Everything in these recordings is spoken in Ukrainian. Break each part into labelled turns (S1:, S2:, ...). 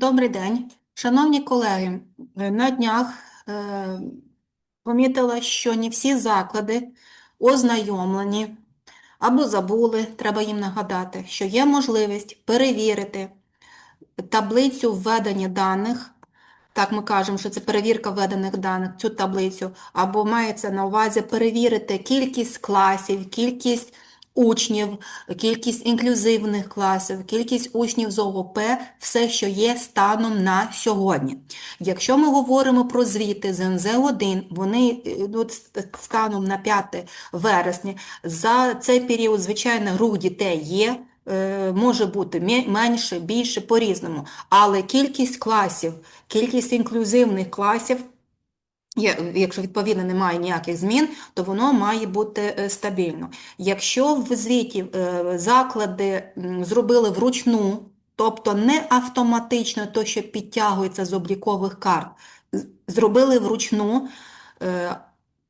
S1: Добрий день, шановні колеги. Е, На днях е, помітила, що не всі заклади ознайомлені або забули, треба їм нагадати, що є можливість перевірити таблицю введення даних. Так ми кажемо, що це перевірка введених даних, цю таблицю, або мається на увазі перевірити кількість класів, кількість учнів, кількість інклюзивних класів, кількість учнів з ОГП, все, що є станом на сьогодні. Якщо ми говоримо про звіти з НЗ-1, вони е, от станом на 5 вересня, за цей період, звичайно, рух дітей є, е, може бути менше, більше, по-різному, але кількість класів, кількість інклюзивних класів Якщо відповідно немає ніяких змін, то воно має бути е, стабільно. Якщо в звіті е, заклади зробили вручну, тобто не автоматично то, що підтягується з облікових карт, зробили вручну, е,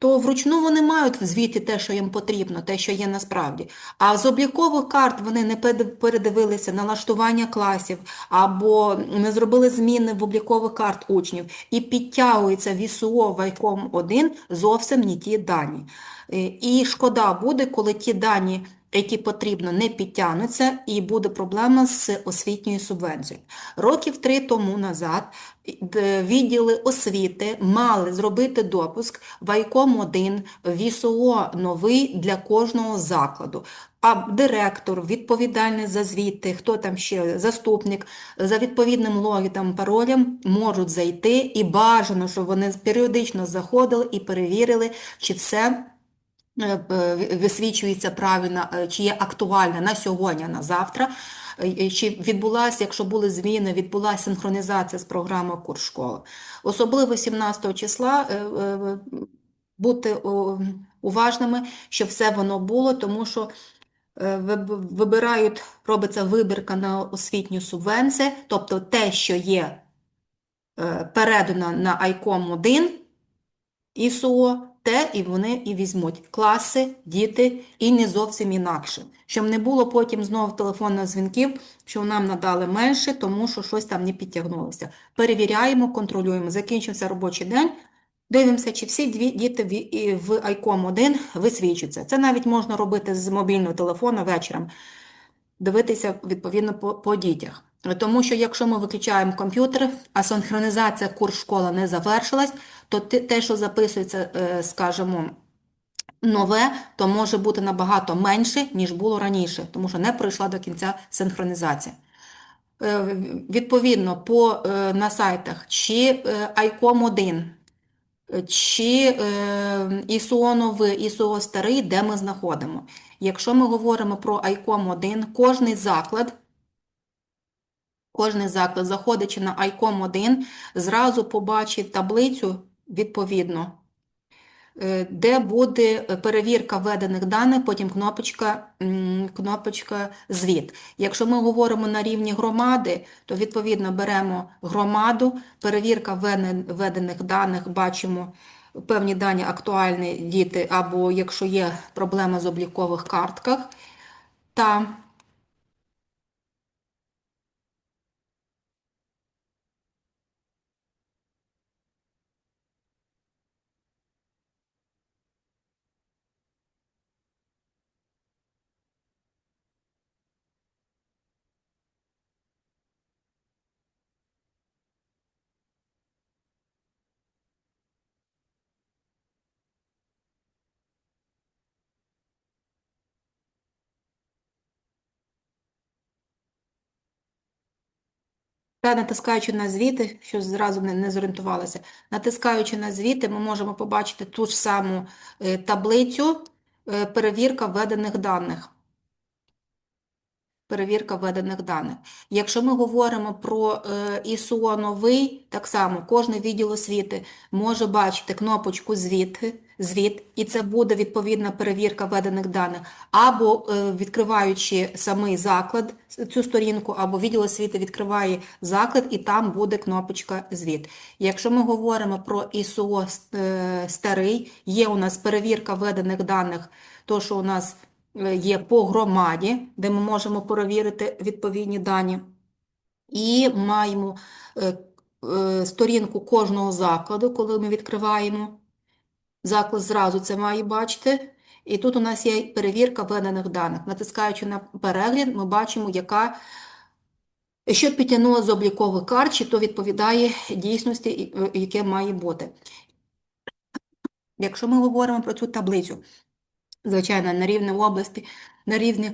S1: то вручну вони мають в звіті те, що їм потрібно, те, що є насправді. А з облікових карт вони не перед- передивилися налаштування класів або не зробили зміни в облікових карт учнів і підтягується в ІСО Вайком 1 зовсім не ті дані. Е, І шкода буде, коли ті дані, які потрібно, не підтягнуться, і буде проблема з освітньою субвенцією. Років три тому назад відділи освіти мали зробити допуск Вайком 1 в ІСО новий для кожного закладу. А директор, відповідальний за звіти, хто там ще заступник, за відповідним логітом, паролем можуть зайти і бажано, щоб вони періодично заходили і перевірили, чи все висвічується правильно, е, чи є актуальне на сьогодні, на завтра, е, е, чи відбулася, якщо були зміни, відбулася синхронізація з програмою курс школи. Особливо 17 числа е, е, бути уважними, щоб все воно було, тому що е, вибирають, робиться вибірка на освітню субвенцію, тобто те, що є е, передано на ICOM 1, ІСО, те і вони і візьмуть класи, діти і не зовсім інакше. Щоб не було потім знову телефонних дзвінків, що нам надали менше, тому що щось там не підтягнулося. Перевіряємо, контролюємо. Закінчився робочий день. Дивимося, чи всі дві діти в, ICOM 1 висвічуються. Це навіть можна робити з мобільного телефону вечором дивитися відповідно по, по дітях. Тому що якщо ми виключаємо комп'ютер, а синхронізація курс школа не завершилась, то те, що записується, е, скажімо, нове, то може бути набагато менше, ніж було раніше, тому що не пройшла до кінця синхронізація. Е, Відповідно, по, е, на сайтах чи ICOM 1, чи ІСО новий, ІСО старий, де ми знаходимо. Якщо ми говоримо про ICOM 1, кожний заклад, кожний заклад, заходячи на ICOM 1, зразу побачить таблицю відповідно, е, де буде перевірка введених даних, потім кнопочка, кнопочка звіт. Якщо ми говоримо на рівні громади, то відповідно беремо громаду, перевірка введених даних, бачимо певні дані актуальні діти, або якщо є проблема з облікових картках, та Та натискаючи на звіти, що зразу не, не зорієнтувалася, натискаючи на звіти, ми можемо побачити ту ж саму е, таблицю е, перевірка введених даних. Перевірка введених даних. Якщо ми говоримо про е, ІСО новий, так само кожен відділ освіти може бачити кнопочку звіт, звіт, і це буде відповідна перевірка введених даних, або е, відкриваючи самий заклад, цю сторінку, або відділ освіти відкриває заклад, і там буде кнопочка звіт. Якщо ми говоримо про ІСО е, старий, є у нас перевірка введених даних, то що у нас е, є по громаді, де ми можемо перевірити відповідні дані. І маємо сторінку кожного закладу, коли ми відкриваємо. Заклад зразу це має бачити. І тут у нас є перевірка введених даних. Натискаючи на перегляд, ми бачимо, яка, що підтягнуло з облікових карт, чи то відповідає дійсності, е, яке має бути. Якщо ми говоримо про цю таблицю, звичайно, на рівні області, на рівні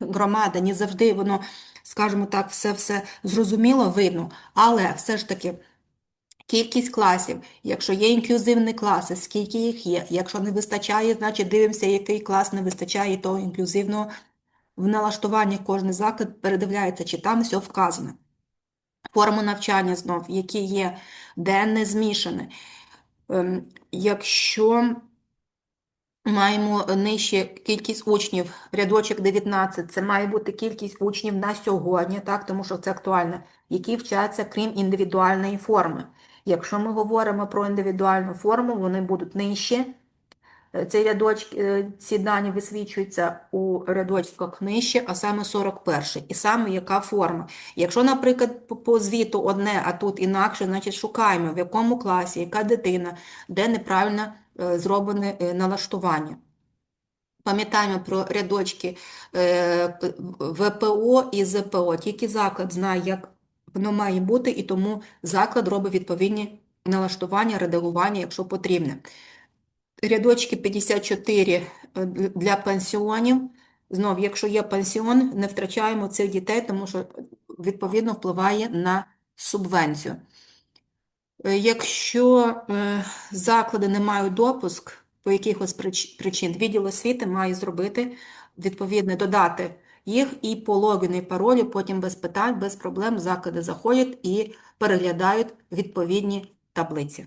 S1: громади, не завжди воно, скажімо так, все-все зрозуміло видно, але все ж таки кількість класів, якщо є інклюзивні класи, скільки їх є, якщо не вистачає, значить дивимося, який клас не вистачає того інклюзивного, в налаштуванні кожний заклад передивляється, чи там все вказано. Форми навчання знов, які є денне змішане. Ем, Якщо маємо нижче кількість учнів, рядочок 19, це має бути кількість учнів на сьогодні, так, тому що це актуально, які вчаться крім індивідуальної форми. Якщо ми говоримо про індивідуальну форму, вони будуть нижче. Е, Ці рядочки, е, ці дані висвічуються у рядочках нижче, а саме 41. І саме яка форма. Якщо, наприклад, по- звіту одне, а тут інакше, значить шукаємо, в якому класі, яка дитина, де неправильно е, зроблене налаштування. Пам'ятаємо про рядочки ВПО і ЗПО. Тільки заклад знає, як воно має бути, і тому заклад робить відповідні налаштування, редагування, якщо потрібне. Рядочки 54 е, для пансіонів. Знов, якщо є пансіон, не втрачаємо цих дітей, тому що відповідно впливає на субвенцію. Е, Якщо е, заклади не мають допуск по якихось причин, відділ освіти має зробити відповідне, додати їх і по логіну, і паролю, потім без питань, без проблем заклади заходять і переглядають відповідні таблиці.